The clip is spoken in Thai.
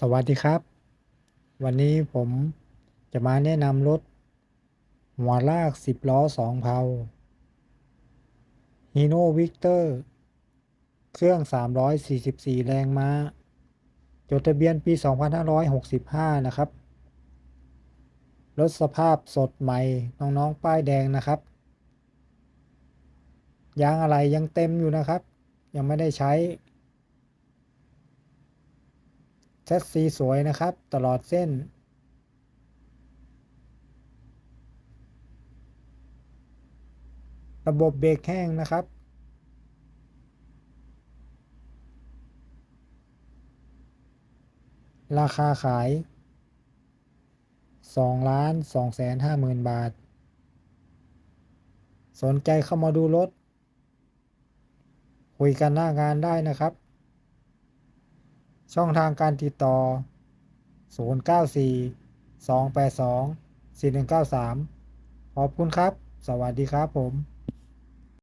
สวัสดีครับ วันนี้ผมจะมาแนะนำรถ หัวลาก 10 ล้อ 2 เพา Hino Victor เครื่อง 344 แรงม้า จดทะเบียนปี 2565 นะครับ รถสภาพสดใหม่ น้อง ๆ ป้ายแดงนะครับ ยางอะไรยังเต็มอยู่นะครับ ยังไม่ได้ใช้ แชสซีสวยนะครับ ตลอดเส้น ระบบเบรกแห้งนะครับ ราคาขาย2ล้าน2แสน5หมื่นบาท สนใจเข้ามาดูรถ คุยกันหน้างานได้นะครับ ช่องทางการติดต่อ 094 282 4193 ขอบคุณครับ สวัสดีครับผม